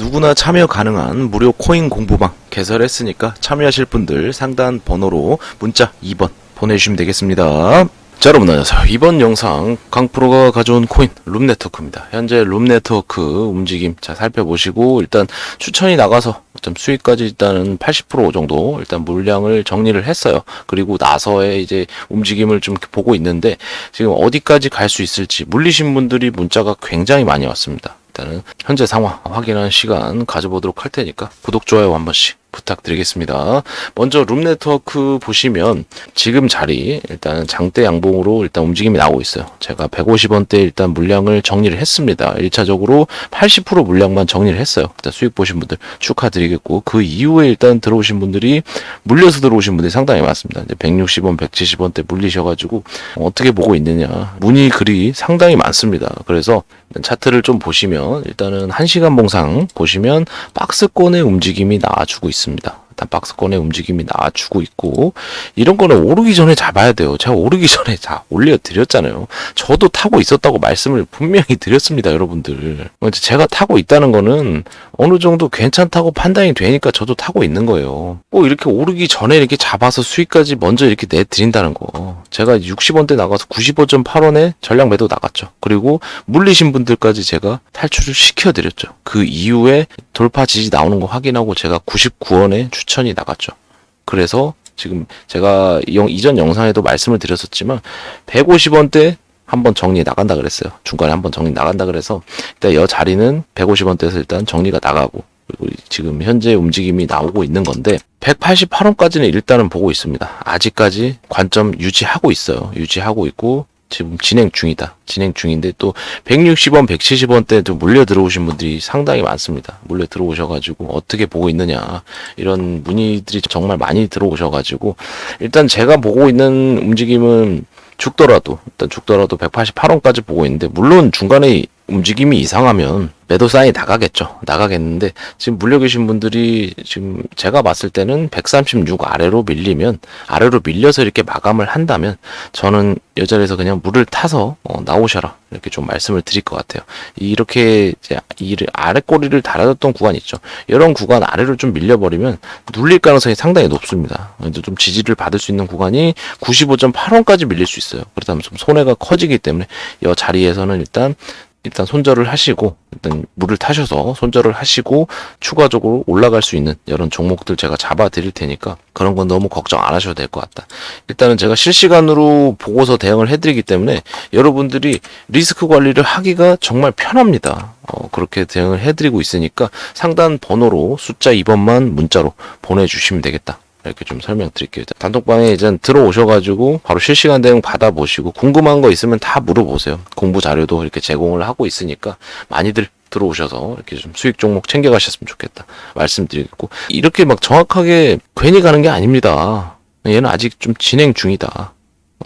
누구나 참여 가능한 무료 코인 공부방 개설했으니까 참여하실 분들 상단 번호로 문자 2번 보내주시면 되겠습니다. 자 여러분 안녕하세요. 이번 영상 강프로가 가져온 코인 룸네트워크입니다. 현재 룸네트워크 움직임 자 살펴보시고 일단 추천이 나가서 좀 수익까지 일단은 80% 정도 일단 물량을 정리를 했어요. 그리고 나서의 이제 움직임을 좀 보고 있는데 지금 어디까지 갈 수 있을지 물리신 분들이 문자가 굉장히 많이 왔습니다. 일단은 현재 상황 확인하는 시간 가져보도록 할 테니까 구독 좋아요 한 번씩 부탁드리겠습니다. 먼저 룸 네트워크 보시면 지금 자리 일단 장대 양봉으로 일단 움직임이 나오고 있어요. 제가 150원대 일단 물량을 정리를 했습니다. 1차적으로 80% 물량만 정리를 했어요. 일단 수익 보신 분들 축하드리겠고 그 이후에 일단 들어오신 분들이 물려서 들어오신 분들이 상당히 많습니다. 이제 160원, 170원대 물리셔가지고 어떻게 보고 있느냐 문의 글이 상당히 많습니다. 그래서 차트를 좀 보시면 일단은 1시간 봉상 보시면 박스권의 움직임이 나와주고 있습니다. 있습니다. 일단 박스권의 움직임이 나와주고 있고 이런 거는 오르기 전에 잡아야 돼요. 제가 오르기 전에 다 올려드렸잖아요. 저도 타고 있었다고 말씀을 분명히 드렸습니다, 여러분들. 제가 타고 있다는 거는 어느 정도 괜찮다고 판단이 되니까 저도 타고 있는 거예요. 뭐 이렇게 오르기 전에 이렇게 잡아서 수익까지 먼저 이렇게 내드린다는 거. 제가 60원대 나가서 95.8원에 전량 매도 나갔죠. 그리고 물리신 분들까지 제가 탈출을 시켜드렸죠. 그 이후에 돌파 지지 나오는 거 확인하고 제가 99원에 추천 이 나갔죠. 그래서 지금 제가 이 영- 이전 영상에도 말씀을 드렸었지만 150원대 한번 정리 나간다 그랬어요. 중간에 한번 정리 나간다 그래서 일단 이 자리는 150원대에서 일단 정리가 나가고 그리고 지금 현재 움직임이 나오고 있는 건데 188원까지는 일단은 보고 있습니다. 아직까지 관점 유지하고 있어요. 유지하고 있고 지금 진행 중이다. 진행 중인데 또 160원, 170원대도 물려 들어오신 분들이 상당히 많습니다. 물려 들어오셔가지고 어떻게 보고 있느냐 이런 문의들이 정말 많이 들어오셔가지고 일단 제가 보고 있는 움직임은 죽더라도 일단 죽더라도 188원까지 보고 있는데 물론 중간에 움직임이 이상하면 매도 사인이 나가겠죠. 나가겠는데 지금 물려 계신 분들이 지금 제가 봤을 때는 136 아래로 밀리면 아래로 밀려서 이렇게 마감을 한다면 저는 이 자리에서 그냥 물을 타서 어, 나오셔라 이렇게 좀 말씀을 드릴 것 같아요. 이렇게 이제 이 아래 꼬리를 달아줬던 구간 있죠. 이런 구간 아래로 좀 밀려버리면 눌릴 가능성이 상당히 높습니다. 그래서 좀 지지를 받을 수 있는 구간이 95.8원까지 밀릴 수 있어요. 그렇다면 좀 손해가 커지기 때문에 이 자리에서는 일단 일단 손절을 하시고 일단 물을 타셔서 손절을 하시고 추가적으로 올라갈 수 있는 이런 종목들 제가 잡아 드릴 테니까 그런 건 너무 걱정 안 하셔도 될 것 같다. 일단은 제가 실시간으로 보고서 대응을 해드리기 때문에 여러분들이 리스크 관리를 하기가 정말 편합니다. 어, 그렇게 대응을 해드리고 있으니까 상단 번호로 숫자 2번만 문자로 보내주시면 되겠다. 이렇게 좀 설명드릴게요. 단톡방에 이제 들어오셔가지고 바로 실시간 대응 받아보시고 궁금한 거 있으면 다 물어보세요. 공부 자료도 이렇게 제공을 하고 있으니까 많이들 들어오셔서 이렇게 좀 수익 종목 챙겨가셨으면 좋겠다 말씀드리겠고 이렇게 막 정확하게 괜히 가는 게 아닙니다. 얘는 아직 좀 진행 중이다.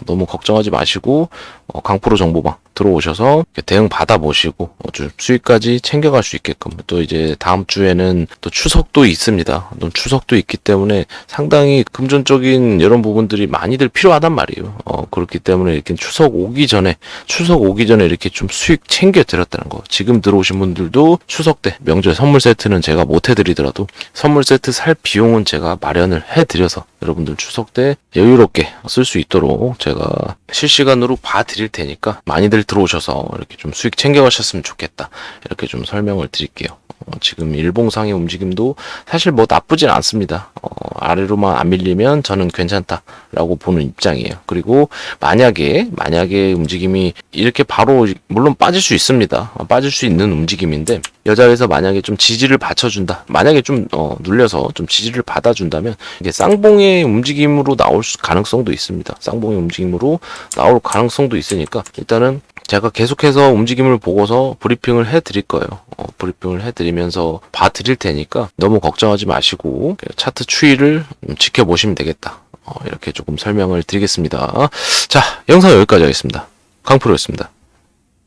너무 걱정하지 마시고 어, 강프로 정보방 들어오셔서 대응 받아보시고 어, 좀 수익까지 챙겨갈 수 있게끔 또 이제 다음 주에는 또 추석도 있습니다. 또 추석도 있기 때문에 상당히 금전적인 이런 부분들이 많이들 필요하단 말이에요. 어, 그렇기 때문에 이렇게 추석 오기 전에 추석 오기 전에 이렇게 좀 수익 챙겨 드렸다는 거. 지금 들어오신 분들도 추석 때 명절 선물 세트는 제가 못 해드리더라도 선물 세트 살 비용은 제가 마련을 해드려서 여러분들 추석 때 여유롭게 쓸 수 있도록 제가 실시간으로 봐드릴 테니까 많이들 들어오셔서 이렇게 좀 수익 챙겨가셨으면 좋겠다. 이렇게 좀 설명을 드릴게요. 어, 지금 일봉상의 움직임도 사실 뭐 나쁘진 않습니다. 어, 아래로만 안 밀리면 저는 괜찮다라고 보는 입장이에요. 그리고 만약에 만약에 움직임이 이렇게 바로 물론 빠질 수 있습니다. 어, 빠질 수 있는 움직임인데 여자에서 만약에 좀 지지를 받쳐준다. 만약에 좀 어, 눌려서 좀 지지를 받아준다면 이게 쌍봉의 움직임으로 나올 수- 가능성도 있습니다. 쌍봉의 움직임으로 나올 가능성도 있으니까 일단은 제가 계속해서 움직임을 보고서 브리핑을 해드릴 거예요. 어, 브리핑을 해드리면서 봐드릴 테니까 너무 걱정하지 마시고 차트 추이를 음, 지켜보시면 되겠다. 어, 이렇게 조금 설명을 드리겠습니다. 자, 영상 여기까지 하겠습니다. 강프로였습니다.